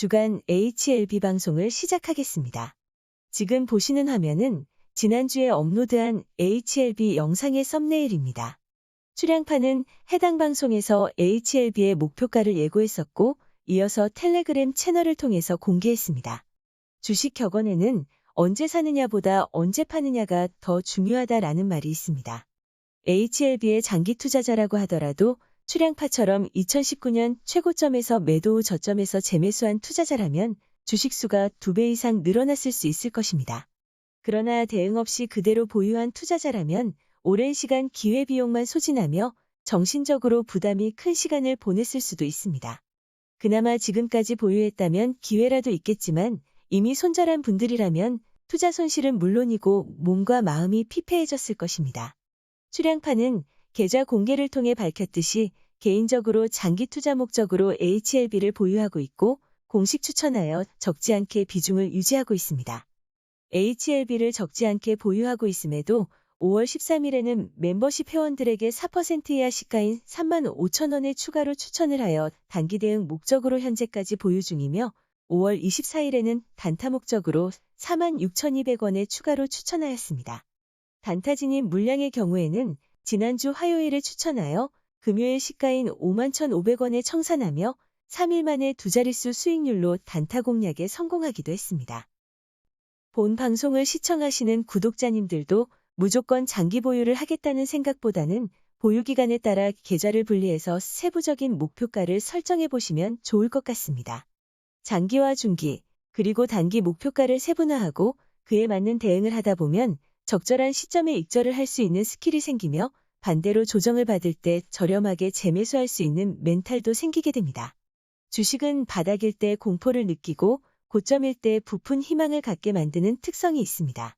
주간 HLB 방송을 시작하겠습니다. 지금 보시는 화면은 지난주에 업로드한 HLB 영상의 썸네일입니다. 출양파는 해당 방송에서 HLB의 목표가를 예고했었고 이어서 텔레그램 채널을 통해서 공개했습니다. 주식 격언에는 언제 사느냐보다 언제 파느냐가 더 중요하다라는 말이 있습니다. HLB의 장기 투자자라고 하더라도 출양파처럼 2019년 최고점에서 매도 후 저점에서 재매수한 투자자라면 주식수가 두배 이상 늘어났을 수 있을 것입니다. 그러나 대응 없이 그대로 보유한 투자자라면 오랜 시간 기회비용만 소진하며 정신적으로 부담이 큰 시간을 보냈을 수도 있습니다. 그나마 지금까지 보유했다면 기회라도 있겠지만 이미 손절한 분들이라면 투자 손실은 물론이고 몸과 마음이 피폐해졌을 것입니다. 출양파는 계좌 공개를 통해 밝혔듯이 개인적으로 장기 투자 목적으로 HLB를 보유하고 있고 공식 추천하여 적지 않게 비중을 유지하고 있습니다. HLB를 적지 않게 보유하고 있음에도 5월 13일에는 멤버십 회원들에게 4% 이하 시가인 3만 5천 원에 추가로 추천을 하여 단기 대응 목적으로 현재까지 보유 중이며 5월 24일에는 단타 목적으로 4만 6,200원에 추가로 추천하였습니다. 단타 진입 물량의 경우에는 지난주 화요일에 추천하여 금요일 시가인 5만 1,500원에 청산하며 3일 만에 두 자릿수 수익률로 단타 공략에 성공하기도 했습니다. 본 방송을 시청하시는 구독자님들도 무조건 장기 보유를 하겠다는 생각보다는 보유 기간에 따라 계좌를 분리해서 세부적인 목표가를 설정해 보시면 좋을 것 같습니다. 장기와 중기, 그리고 단기 목표가를 세분화하고 그에 맞는 대응을 하다 보면 적절한 시점에 익절을 할 수 있는 스킬이 생기며 반대로 조정을 받을 때 저렴하게 재매수할 수 있는 멘탈도 생기게 됩니다. 주식은 바닥일 때 공포를 느끼고 고점일 때 부푼 희망을 갖게 만드는 특성이 있습니다.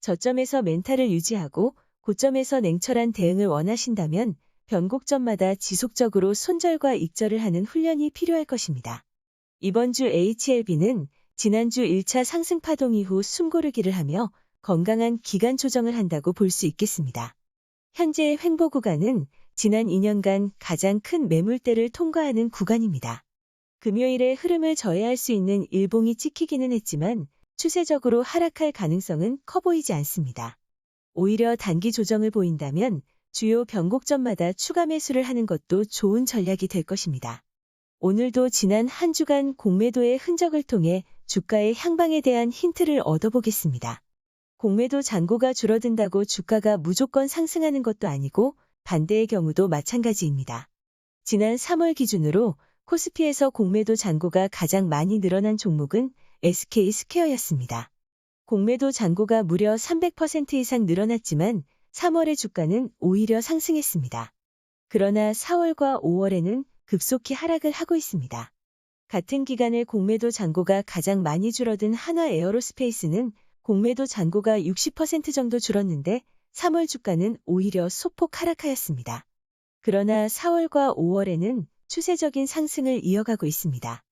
저점에서 멘탈을 유지하고 고점에서 냉철한 대응을 원하신다면 변곡점마다 지속적으로 손절과 익절을 하는 훈련이 필요할 것입니다. 이번 주 HLB는 지난주 1차 상승 파동 이후 숨고르기를 하며 건강한 기간 조정을 한다고 볼 수 있겠습니다. 현재의 횡보 구간은 지난 2년간 가장 큰 매물대를 통과하는 구간입니다. 금요일에 흐름을 저해할 수 있는 일봉이 찍히기는 했지만 추세적으로 하락할 가능성은 커 보이지 않습니다. 오히려 단기 조정을 보인다면 주요 변곡점마다 추가 매수를 하는 것도 좋은 전략이 될 것입니다. 오늘도 지난 한 주간 공매도의 흔적을 통해 주가의 향방에 대한 힌트를 얻어보겠습니다. 공매도 잔고가 줄어든다고 주가가 무조건 상승하는 것도 아니고 반대의 경우도 마찬가지입니다. 지난 3월 기준으로 코스피에서 공매도 잔고가 가장 많이 늘어난 종목은 SK 스퀘어였습니다. 공매도 잔고가 무려 300% 이상 늘어났지만 3월의 주가는 오히려 상승했습니다. 그러나 4월과 5월에는 급속히 하락을 하고 있습니다. 같은 기간에 공매도 잔고가 가장 많이 줄어든 한화 에어로스페이스는 공매도 잔고가 60% 정도 줄었는데 3월 주가는 오히려 소폭 하락하였습니다. 그러나 4월과 5월에는 추세적인 상승을 이어가고 있습니다.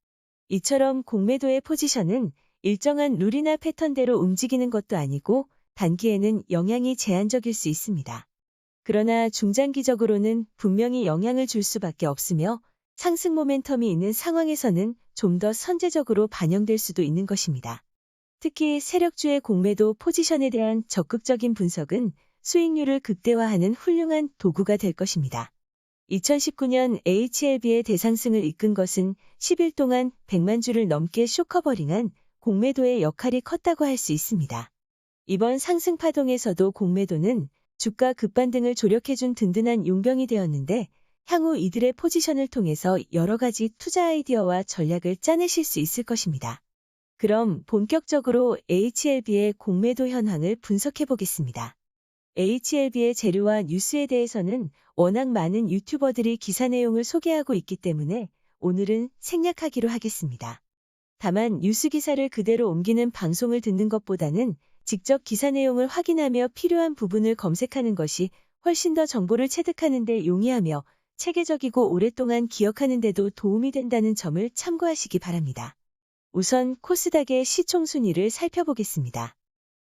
이처럼 공매도의 포지션은 일정한 룰이나 패턴대로 움직이는 것도 아니고 단기에는 영향이 제한적일 수 있습니다. 그러나 중장기적으로는 분명히 영향을 줄 수밖에 없으며 상승 모멘텀이 있는 상황에서는 좀 더 선제적으로 반영될 수도 있는 것입니다. 특히 세력주의 공매도 포지션에 대한 적극적인 분석은 수익률을 극대화하는 훌륭한 도구가 될 것입니다. 2019년 HLB의 대상승을 이끈 것은 10일 동안 100만 주를 넘게 쇼커버링한 공매도의 역할이 컸다고 할 수 있습니다. 이번 상승 파동에서도 공매도는 주가 급반등을 조력해준 든든한 용병이 되었는데 향후 이들의 포지션을 통해서 여러 가지 투자 아이디어와 전략을 짜내실 수 있을 것입니다. 그럼 본격적으로 HLB의 공매도 현황을 분석해 보겠습니다. HLB의 재료와 뉴스에 대해서는 워낙 많은 유튜버들이 기사 내용을 소개하고 있기 때문에 오늘은 생략하기로 하겠습니다. 다만 뉴스 기사를 그대로 옮기는 방송을 듣는 것보다는 직접 기사 내용을 확인하며 필요한 부분을 검색하는 것이 훨씬 더 정보를 체득하는 데 용이하며 체계적이고 오랫동안 기억하는 데도 도움이 된다는 점을 참고하시기 바랍니다. 우선 코스닥의 시총 순위를 살펴보겠습니다.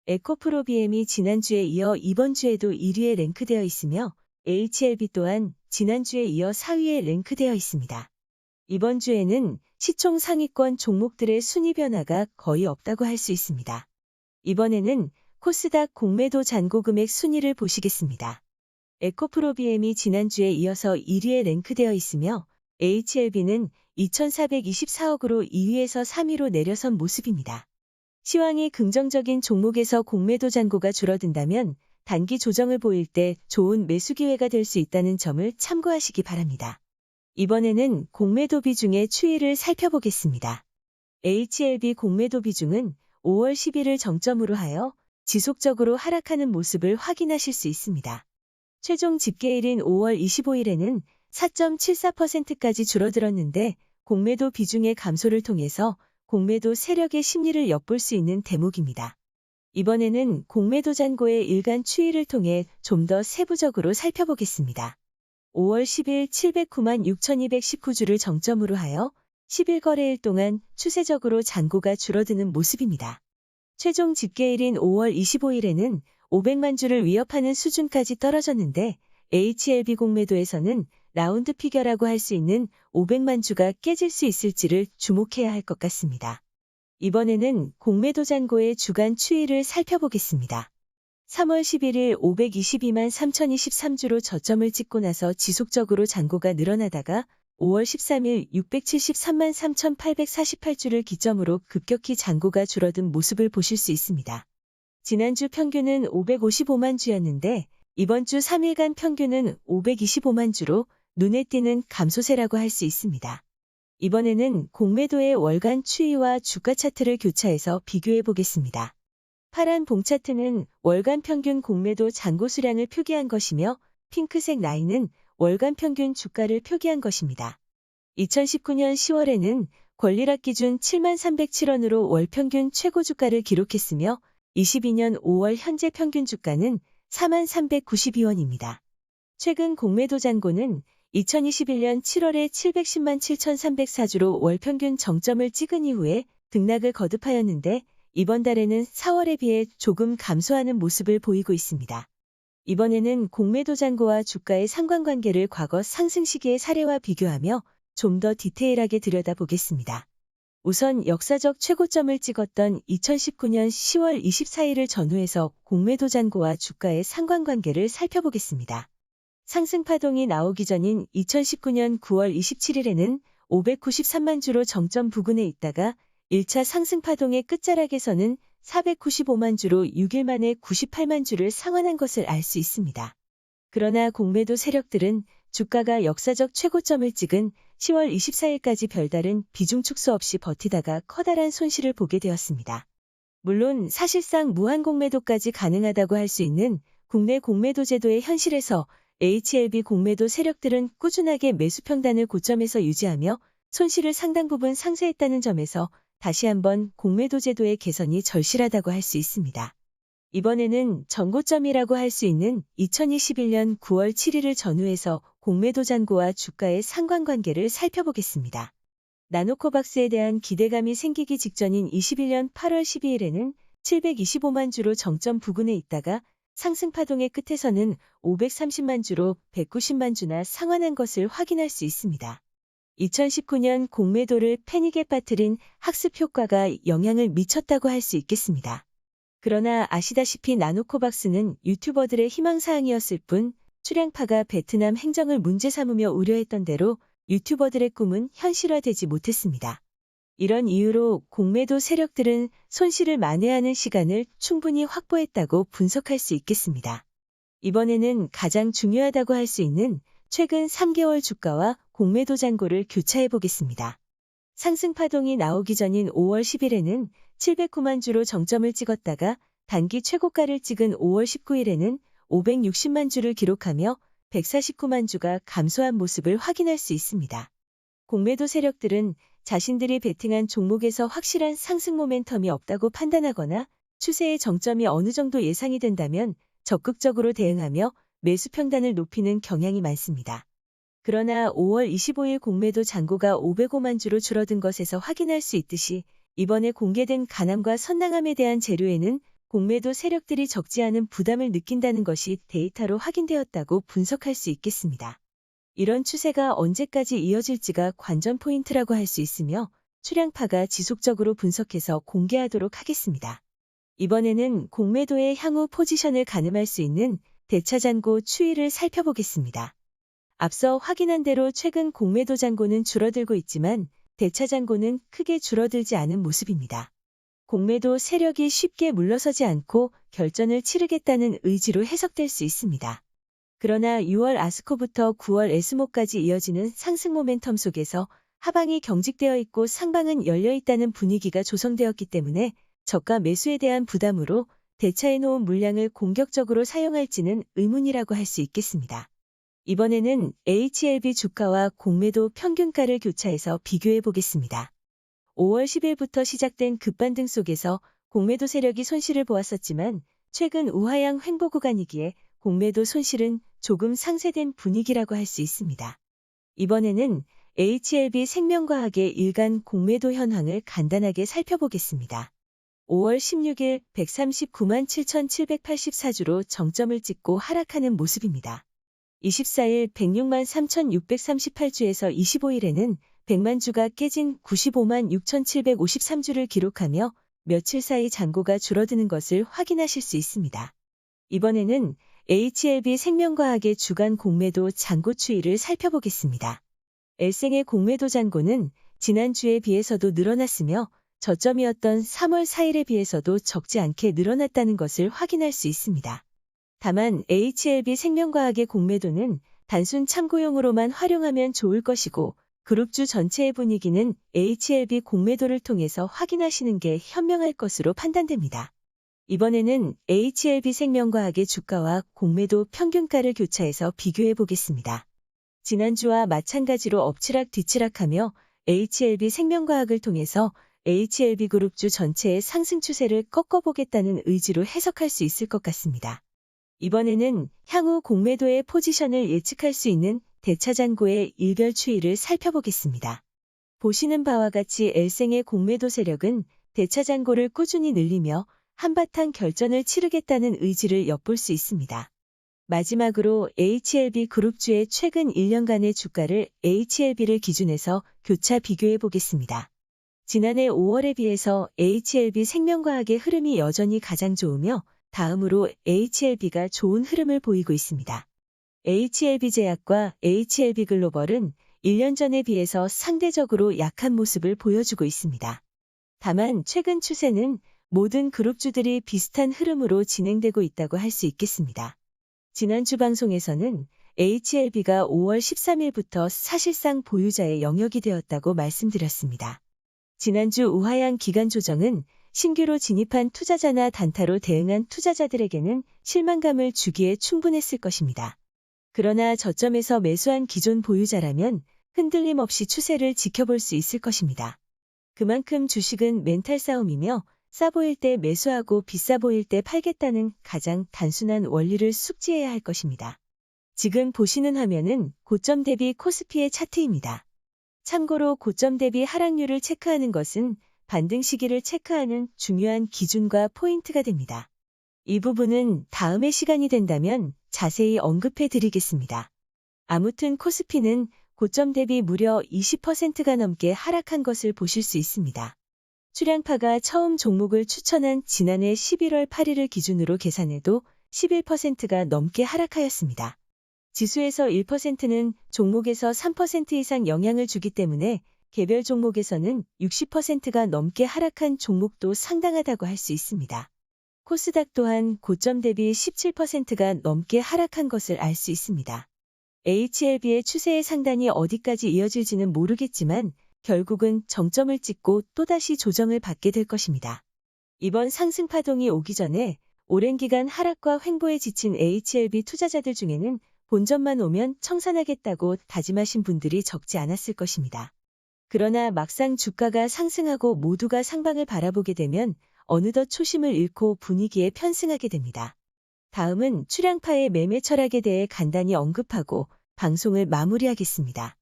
에코프로비엠이 지난주에 이어 이번 주에도 1위에 랭크되어 있으며 HLB 또한 지난주에 이어 4위에 랭크되어 있습니다. 이번 주에는 시총 상위권 종목들의 순위 변화가 거의 없다고 할 수 있습니다. 이번에는 코스닥 공매도 잔고 금액 순위를 보시겠습니다. 에코프로비엠이 지난주에 이어서 1위에 랭크되어 있으며 HLB는 2,424억으로 2위에서 3위로 내려선 모습입니다. 시황이 긍정적인 종목에서 공매도 잔고가 줄어든다면 단기 조정을 보일 때 좋은 매수 기회가 될 수 있다는 점을 참고하시기 바랍니다. 이번에는 공매도 비중의 추이를 살펴보겠습니다. HLB 공매도 비중은 5월 10일을 정점으로 하여 지속적으로 하락하는 모습을 확인하실 수 있습니다. 최종 집계일인 5월 25일에는 4.74%까지 줄어들었는데 공매도 비중의 감소를 통해서 공매도 세력의 심리를 엿볼 수 있는 대목입니다. 이번에는 공매도 잔고의 일간 추이를 통해 좀 더 세부적으로 살펴보겠습니다. 5월 10일 709만 6219주를 정점으로 하여 10일 거래일 동안 추세적으로 잔고가 줄어드는 모습입니다. 최종 집계일인 5월 25일에는 500만 주를 위협하는 수준까지 떨어졌는데 HLB 공매도에서는 라운드 피겨라고 할 수 있는 500만 주가 깨질 수 있을지를 주목해야 할 것 같습니다. 이번에는 공매도 잔고의 주간 추이를 살펴보겠습니다. 3월 11일 522만 3023주로 저점을 찍고 나서 지속적으로 잔고가 늘어나다가 5월 13일 673만 3848주를 기점으로 급격히 잔고가 줄어든 모습을 보실 수 있습니다. 지난주 평균은 555만 주였는데 이번 주 3일간 평균은 525만 주로 눈에 띄는 감소세라고 할 수 있습니다. 이번에는 공매도의 월간 추이와 주가 차트를 교차해서 비교해 보겠습니다. 파란 봉 차트는 월간 평균 공매도 잔고 수량을 표기한 것이며 핑크색 라인은 월간 평균 주가를 표기한 것입니다. 2019년 10월에는 권리락 기준 7만 307원으로 월 평균 최고 주가를 기록했으며 22년 5월 현재 평균 주가는 4만 392원입니다. 최근 공매도 잔고는 2021년 7월에 710만 7,304주로 월 평균 정점을 찍은 이후에 등락을 거듭하였는데 이번 달에는 4월에 비해 조금 감소하는 모습을 보이고 있습니다. 이번에는 공매도 잔고와 주가의 상관관계를 과거 상승 시기의 사례와 비교하며 좀 더 디테일하게 들여다보겠습니다. 우선 역사적 최고점을 찍었던 2019년 10월 24일을 전후해서 공매도 잔고와 주가의 상관관계를 살펴보겠습니다. 상승 파동이 나오기 전인 2019년 9월 27일에는 593만 주로 정점 부근에 있다가 1차 상승 파동의 끝자락에서는 495만 주로 6일 만에 98만 주를 상환한 것을 알 수 있습니다. 그러나 공매도 세력들은 주가가 역사적 최고점을 찍은 10월 24일까지 별다른 비중 축소 없이 버티다가 커다란 손실을 보게 되었습니다. 물론 사실상 무한 공매도까지 가능하다고 할 수 있는 국내 공매도 제도의 현실에서 HLB 공매도 세력들은 꾸준하게 매수 평단을 고점에서 유지하며 손실을 상당 부분 상쇄했다는 점에서 다시 한번 공매도 제도의 개선이 절실하다고 할 수 있습니다. 이번에는 전고점이라고 할 수 있는 2021년 9월 7일을 전후해서 공매도 잔고와 주가의 상관관계를 살펴보겠습니다. 나노코박스에 대한 기대감이 생기기 직전인 21년 8월 12일에는 725만 주로 정점 부근에 있다가 상승 파동의 끝에서는 530만 주로 190만 주나 상환한 것을 확인할 수 있습니다. 2019년 공매도를 패닉에 빠뜨린 학습 효과가 영향을 미쳤다고 할 수 있겠습니다. 그러나 아시다시피 나노코박스는 유튜버들의 희망사항이었을 뿐 출양파가 베트남 행정을 문제 삼으며 우려했던 대로 유튜버들의 꿈은 현실화되지 못했습니다. 이런 이유로 공매도 세력들은 손실을 만회하는 시간을 충분히 확보했다고 분석할 수 있겠습니다. 이번에는 가장 중요하다고 할 수 있는 최근 3개월 주가와 공매도 잔고를 교차해 보겠습니다. 상승 파동이 나오기 전인 5월 10일에는 709만 주로 정점을 찍었다가 단기 최고가를 찍은 5월 19일에는 560만 주를 기록하며 149만 주가 감소한 모습을 확인할 수 있습니다. 공매도 세력들은 자신들이 베팅한 종목에서 확실한 상승 모멘텀이 없다고 판단하거나 추세의 정점이 어느 정도 예상이 된다면 적극적으로 대응하며 매수 평단을 높이는 경향이 많습니다. 그러나 5월 25일 공매도 잔고가 505만 주로 줄어든 것에서 확인할 수 있듯이 이번에 공개된 가남과 선낭함에 대한 재료에는 공매도 세력들이 적지 않은 부담을 느낀다는 것이 데이터로 확인되었다고 분석할 수 있겠습니다. 이런 추세가 언제까지 이어질지가 관전 포인트라고 할 수 있으며 출량파가 지속적으로 분석해서 공개하도록 하겠습니다. 이번에는 공매도의 향후 포지션을 가늠할 수 있는 대차잔고 추이를 살펴보겠습니다. 앞서 확인한 대로 최근 공매도 잔고는 줄어들고 있지만 대차잔고는 크게 줄어들지 않은 모습입니다. 공매도 세력이 쉽게 물러서지 않고 결전을 치르겠다는 의지로 해석될 수 있습니다. 그러나 6월 아스코부터 9월 에스모까지 이어지는 상승 모멘텀 속에서 하방이 경직되어 있고 상방은 열려 있다는 분위기가 조성되었기 때문에 저가 매수에 대한 부담으로 대차해 놓은 물량을 공격적으로 사용할지는 의문이라고 할 수 있겠습니다. 이번에는 HLB 주가와 공매도 평균가를 교차해서 비교해 보겠습니다. 5월 10일부터 시작된 급반등 속에서 공매도 세력이 손실을 보았었지만 최근 우하향 횡보 구간이기에 공매도 손실은 조금 상쇄된 분위기라고 할 수 있습니다. 이번에는 HLB 생명과학의 일간 공매도 현황을 간단하게 살펴보겠습니다. 5월 16일 139만 7,784주로 정점을 찍고 하락하는 모습입니다. 24일 106만 3,638주에서 25일에는 100만 주가 깨진 95만 6,753주를 기록하며 며칠 사이 잔고가 줄어드는 것을 확인하실 수 있습니다. 이번에는 HLB 생명과학의 주간 공매도 잔고 추이를 살펴보겠습니다. 엘생의 공매도 잔고는 지난주에 비해서도 늘어났으며 저점이었던 3월 4일에 비해서도 적지 않게 늘어났다는 것을 확인할 수 있습니다. 다만 HLB 생명과학의 공매도는 단순 참고용으로만 활용하면 좋을 것이고 그룹주 전체의 분위기는 HLB 공매도를 통해서 확인하시는 게 현명할 것으로 판단됩니다. 이번에는 HLB 생명과학의 주가와 공매도 평균가를 교차해서 비교해 보겠습니다. 지난주와 마찬가지로 엎치락 뒤치락하며 HLB 생명과학을 통해서 HLB 그룹주 전체의 상승 추세를 꺾어보겠다는 의지로 해석할 수 있을 것 같습니다. 이번에는 향후 공매도의 포지션을 예측할 수 있는 대차잔고의 일별 추이를 살펴보겠습니다. 보시는 바와 같이 엘생의 공매도 세력은 대차잔고를 꾸준히 늘리며 한바탕 결전을 치르겠다는 의지를 엿볼 수 있습니다. 마지막으로 HLB 그룹주의 최근 1년간의 주가를 HLB를 기준해서 교차 비교해 보겠습니다. 지난해 5월에 비해서 HLB 생명과학의 흐름이 여전히 가장 좋으며 다음으로 HLB가 좋은 흐름을 보이고 있습니다. HLB 제약과 HLB 글로벌은 1년 전에 비해서 상대적으로 약한 모습을 보여주고 있습니다. 다만 최근 추세는 모든 그룹주들이 비슷한 흐름으로 진행되고 있다고 할 수 있겠습니다. 지난주 방송에서는 HLB가 5월 13일부터 사실상 보유자의 영역이 되었다고 말씀드렸습니다. 지난주 우하향 기간 조정은 신규로 진입한 투자자나 단타로 대응한 투자자들에게는 실망감을 주기에 충분했을 것입니다. 그러나 저점에서 매수한 기존 보유자라면 흔들림 없이 추세를 지켜볼 수 있을 것입니다. 그만큼 주식은 멘탈 싸움이며 싸 보일 때 매수하고 비싸 보일 때 팔겠다는 가장 단순한 원리를 숙지해야 할 것입니다. 지금 보시는 화면은 고점 대비 코스피의 차트입니다. 참고로 고점 대비 하락률을 체크하는 것은 반등 시기를 체크하는 중요한 기준과 포인트가 됩니다. 이 부분은 다음에 시간이 된다면 자세히 언급해 드리겠습니다. 아무튼 코스피는 고점 대비 무려 20%가 넘게 하락한 것을 보실 수 있습니다. 출량파가 처음 종목을 추천한 지난해 11월 8일을 기준으로 계산해도 11%가 넘게 하락하였습니다. 지수에서 1%는 종목에서 3% 이상 영향을 주기 때문에 개별 종목에서는 60%가 넘게 하락한 종목도 상당하다고 할 수 있습니다. 코스닥 또한 고점 대비 17%가 넘게 하락한 것을 알 수 있습니다. HLB의 추세의 상단이 어디까지 이어질지는 모르겠지만 결국은 정점을 찍고 또다시 조정을 받게 될 것입니다. 이번 상승 파동이 오기 전에 오랜 기간 하락과 횡보에 지친 HLB 투자자들 중에는 본전만 오면 청산하겠다고 다짐하신 분들이 적지 않았을 것입니다. 그러나 막상 주가가 상승하고 모두가 상방을 바라보게 되면 어느덧 초심을 잃고 분위기에 편승하게 됩니다. 다음은 출량파의 매매 철학에 대해 간단히 언급하고 방송을 마무리하겠습니다.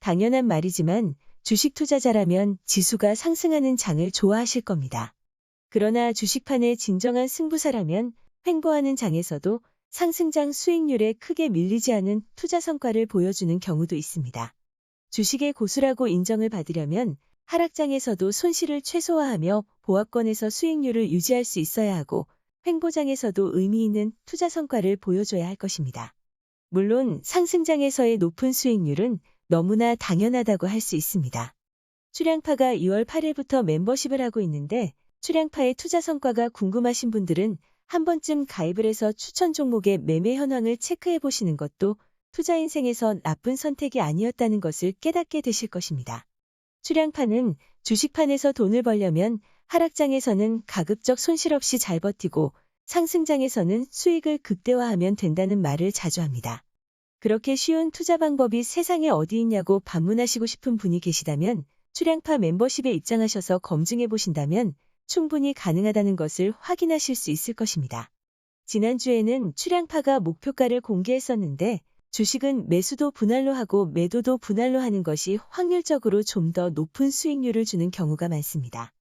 당연한 말이지만 주식 투자자라면 지수가 상승하는 장을 좋아하실 겁니다. 그러나 주식판의 진정한 승부사라면 횡보하는 장에서도 상승장 수익률에 크게 밀리지 않은 투자 성과를 보여주는 경우도 있습니다. 주식의 고수라고 인정을 받으려면 하락장에서도 손실을 최소화하며 보합권에서 수익률을 유지할 수 있어야 하고 횡보장에서도 의미 있는 투자 성과를 보여줘야 할 것입니다. 물론 상승장에서의 높은 수익률은 너무나 당연하다고 할 수 있습니다. 출양파가 2월 8일부터 멤버십을 하고 있는데 출양파의 투자 성과가 궁금하신 분들은 한 번쯤 가입을 해서 추천 종목의 매매 현황을 체크해 보시는 것도 투자 인생에서 나쁜 선택이 아니었다는 것을 깨닫게 되실 것입니다. 출양파는 주식판에서 돈을 벌려면 하락장에서는 가급적 손실 없이 잘 버티고 상승장에서는 수익을 극대화하면 된다는 말을 자주 합니다. 그렇게 쉬운 투자 방법이 세상에 어디 있냐고 반문하시고 싶은 분이 계시다면 출양파 멤버십에 입장하셔서 검증해 보신다면 충분히 가능하다는 것을 확인하실 수 있을 것입니다. 지난주에는 출양파가 목표가를 공개했었는데 주식은 매수도 분할로 하고 매도도 분할로 하는 것이 확률적으로 좀 더 높은 수익률을 주는 경우가 많습니다.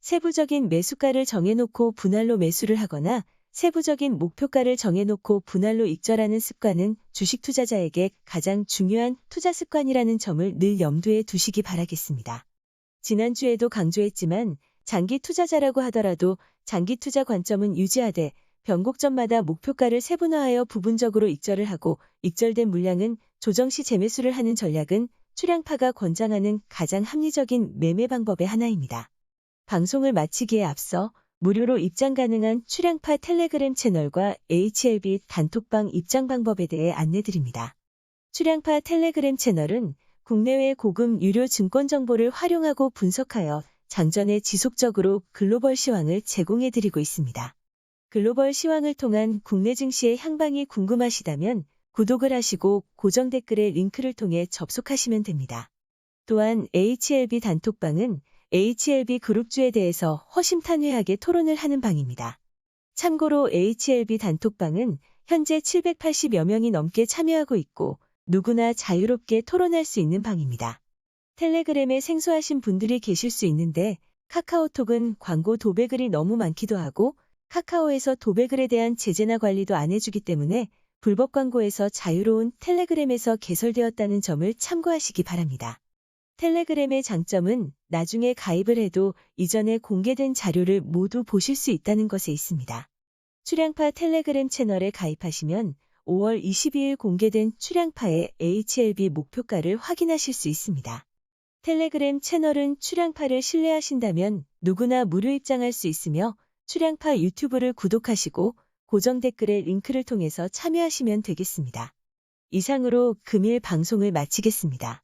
세부적인 매수가를 정해놓고 분할로 매수를 하거나 세부적인 목표가를 정해놓고 분할로 익절하는 습관은 주식 투자자에게 가장 중요한 투자 습관이라는 점을 늘 염두에 두시기 바라겠습니다. 지난주에도 강조했지만 장기 투자자라고 하더라도 장기 투자 관점은 유지하되 변곡점마다 목표가를 세분화하여 부분적으로 익절을 하고 익절된 물량은 조정 시 재매수를 하는 전략은 출량파가 권장하는 가장 합리적인 매매 방법의 하나입니다. 방송을 마치기에 앞서 무료로 입장 가능한 출양파 텔레그램 채널과 HLB 단톡방 입장 방법에 대해 안내드립니다. 출양파 텔레그램 채널은 국내외 고급 유료 증권 정보를 활용하고 분석하여 장전에 지속적으로 글로벌 시황을 제공해드리고 있습니다. 글로벌 시황을 통한 국내 증시의 향방이 궁금하시다면 구독을 하시고 고정 댓글에 링크를 통해 접속하시면 됩니다. 또한 HLB 단톡방은 HLB 그룹주에 대해서 허심탄회하게 토론을 하는 방입니다. 참고로 HLB 단톡방은 현재 780여 명이 넘게 참여하고 있고 누구나 자유롭게 토론할 수 있는 방입니다. 텔레그램에 생소하신 분들이 계실 수 있는데 카카오톡은 광고 도배글이 너무 많기도 하고 카카오에서 도배글에 대한 제재나 관리도 안 해주기 때문에 불법 광고에서 자유로운 텔레그램에서 개설되었다는 점을 참고하시기 바랍니다. 텔레그램의 장점은 나중에 가입을 해도 이전에 공개된 자료를 모두 보실 수 있다는 것에 있습니다. 출양파 텔레그램 채널에 가입하시면 5월 22일 공개된 출양파의 HLB 목표가를 확인하실 수 있습니다. 텔레그램 채널은 출양파를 신뢰하신다면 누구나 무료 입장할 수 있으며 출양파 유튜브를 구독하시고 고정 댓글에 링크를 통해서 참여하시면 되겠습니다. 이상으로 금일 방송을 마치겠습니다.